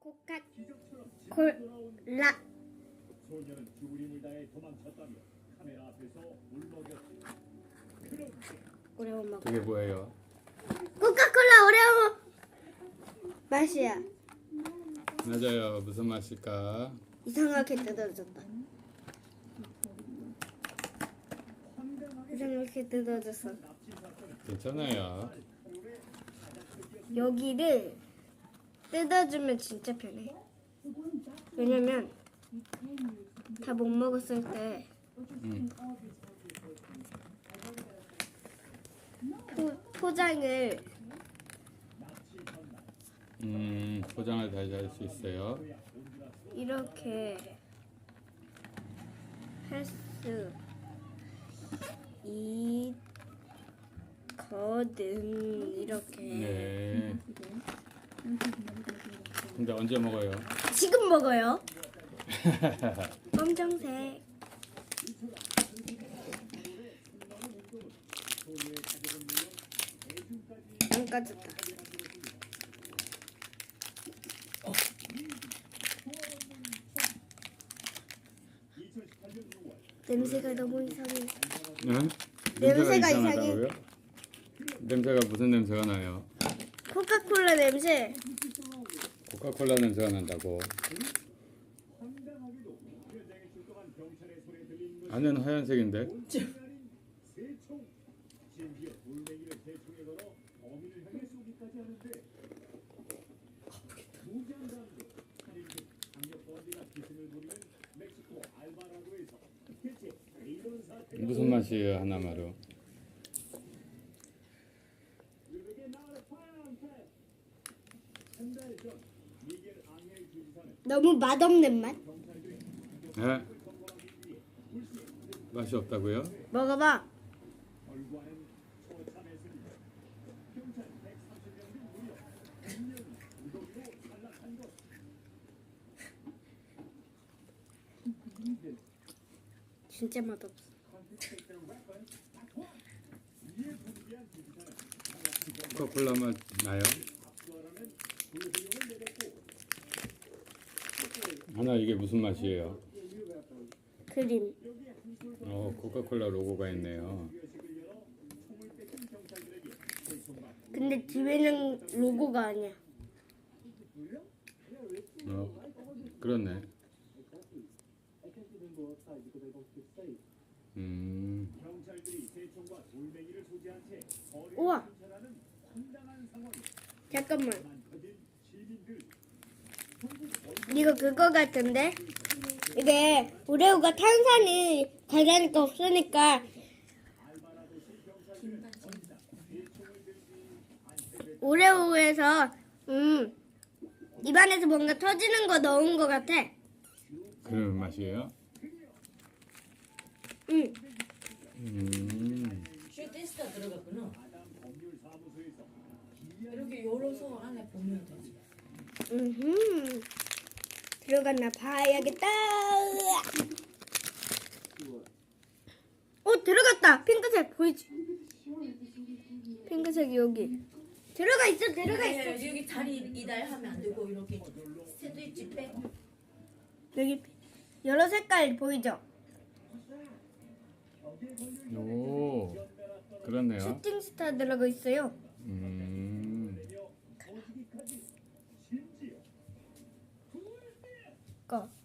코카 콜라 소녀는 죽을 힘을 다해 도망쳤다며 카메라 앞에서 울먹였지. 오레오 먹어. 그게 뭐예요? 코카콜라 오레오 맛이야. 맞아요. 무슨 맛일까? 이상하게 뜯어졌다. 이상하게 뜯어졌어. 괜찮아요. 여기를 뜯어주면 진짜 편해. 왜냐면 다 못 먹었을 때 음. 포, 포장을 음, 포장을 다시 할 수 있어요. 이렇게 할수 있거든 이렇게 네. 근데 언제 먹어요? 지금 먹어요 검정색 안 까졌다 냄새가 너무 이상해 응? 냄새가 이상하다고요? 냄새가 무슨 냄새가 나요? 코카콜라 냄새 코카콜라 냄새가 난다고. 안은 하얀색인데? 무슨 맛이에요, 하나마루? 너무 맛없는 맛 네? 맛이 없다고요? 먹어봐 결과는 처참했습니다. 경찰 130명 중 무려 100명이 무더기로 탈락한 것. 진짜 맛없어 코카콜라 맛 나요? 하나 이게 무슨 맛이에요? 크림 어, 코카콜라 로고가 있네요. 근데 뒤에는 로고가 아니야 어, 그렇네. 음, 우와. 잠깐만 많거든 시민들 이거 그거 같은데 이게 오레오가 탄산이 달라니까 없으니까 오레오에서 음 입안에서 뭔가 터지는 거 넣은 거 같아 그런 맛이에요? 음 음, 슈 테스타 들어갔구나. 이렇게 열어서 안에 보면 되지. 음흠. 들어갔나 봐야겠다. 어 들어갔다. 핑크색 보이지? 핑크색이 여기. 들어가 있어. 들어가 있어. 아니, 여기 다리 이달하면 안 되고 이렇게 샌드위치 빼. 여기 여러 색깔 보이죠? 오, 그렇네요. 슈팅 스타 들어가 있어요. 음, 거.